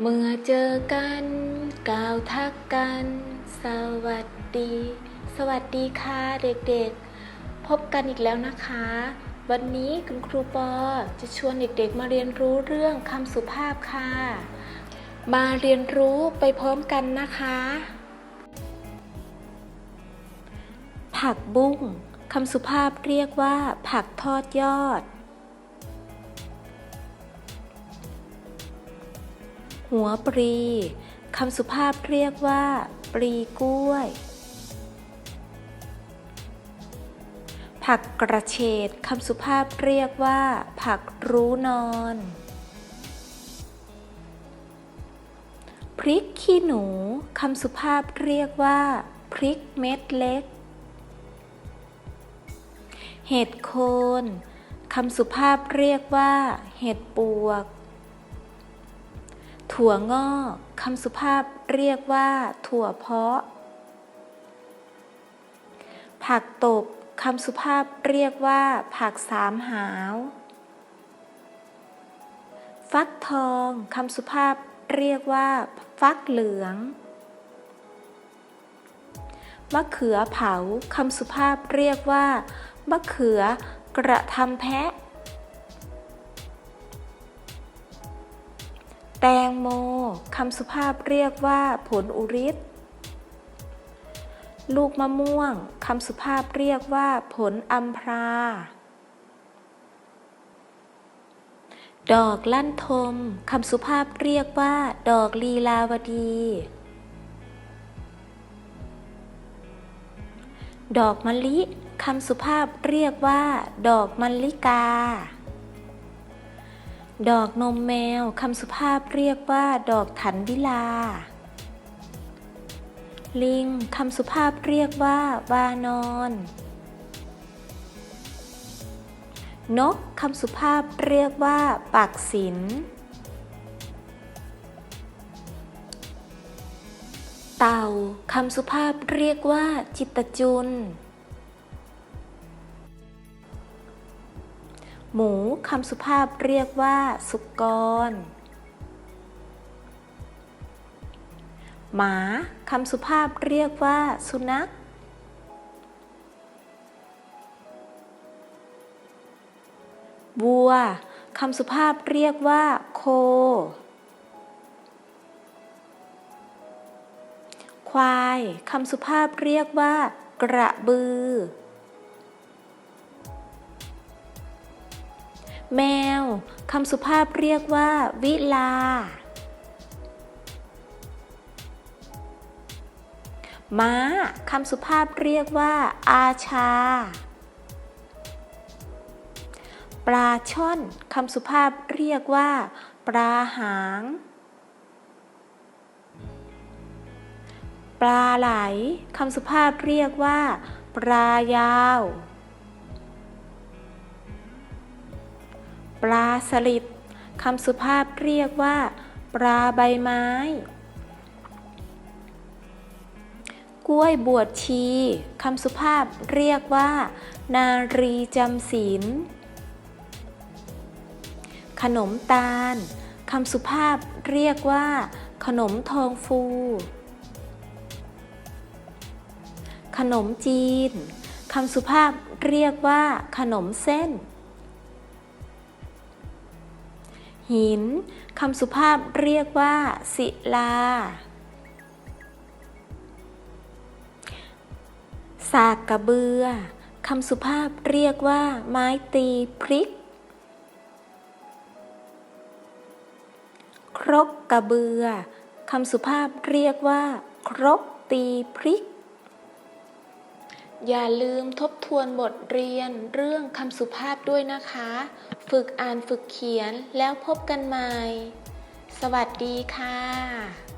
เมื่อเจอกัน กล่าวทักกัน สวัสดี สวัสดีค่ะเด็กๆ พบกันอีกแล้วนะคะ วันนี้คุณครูปอจะชวนเด็กๆ มาเรียนรู้เรื่องคำสุภาพค่ะ มาเรียนรู้ไปพร้อมกันนะคะ ผักบุ้งคำสุภาพเรียกว่า ผักทอดยอด หัวปรีคำสุภาพเรียกว่า ปรีกล้วย ผักกระเฉดคำสุภาพเรียกว่า ผักรู้นอน พริกขี้หนูคำสุภาพเรียกว่า พริกเม็ดเล็ก เห็ดโคนคำสุภาพเรียกว่า เห็ดปวก ถั่วงอกคำสุภาพเรียกว่า ถั่วเพาะ ผักตบคำสุภาพเรียกว่า ผักสามหาว ฟักทองคำสุภาพเรียกว่า ฟักเหลืองมะเขือเผาคำสุภาพเรียกว่ามะเขือกระทำแพะ แตงโมคำสุภาพเรียกว่าผลอุริตลูกมะม่วงคำสุภาพเรียกว่าผลอัมพรา ดอกลั่นทมคำสุภาพเรียกว่า ดอกลีลาวดี ดอกมะลิคำสุภาพเรียกว่า ดอกมะลิกา ดอกนมแมวคำสุภาพเรียกว่าดอกถันวิลา ลิงคำสุภาพเรียกว่าวานอน นกคำสุภาพเรียกว่าปักศิลเต่าคำสุภาพเรียกว่าจิตจุล หมูคำสุภาพเรียกว่าสุกร หมาคำสุภาพเรียกว่าสุนัข วัวคำสุภาพเรียกว่าโค ควายคำสุภาพเรียกว่ากระบือ แมว คำสุภาพเรียกว่า วิลา ม้า คำสุภาพเรียกว่า อาชา ปลาช่อน คำสุภาพเรียกว่า ปลาหาง ปลาไหล คำสุภาพเรียกว่า ปลายาว ปลาสลิดคำสุภาพเรียกว่า ปลาใบไม้ กล้วยบวชชีคำสุภาพเรียกว่า นารีจำศีล ขนมตาลคำสุภาพเรียกว่า ขนมทองฟู ขนมจีนคำสุภาพเรียกว่า ขนมเส้น หินคำสุภาพเรียกว่า ศิลา สากกระเบือคำสุภาพเรียกว่า ไม้ตีพริก ครกกระเบือคำสุภาพเรียกว่า ครกตีพริก อย่าลืมทบทวนบทเรียนเรื่องคำสุภาพด้วยนะคะ ฝึกอ่านฝึกเขียนแล้วพบกันใหม่ สวัสดีค่ะ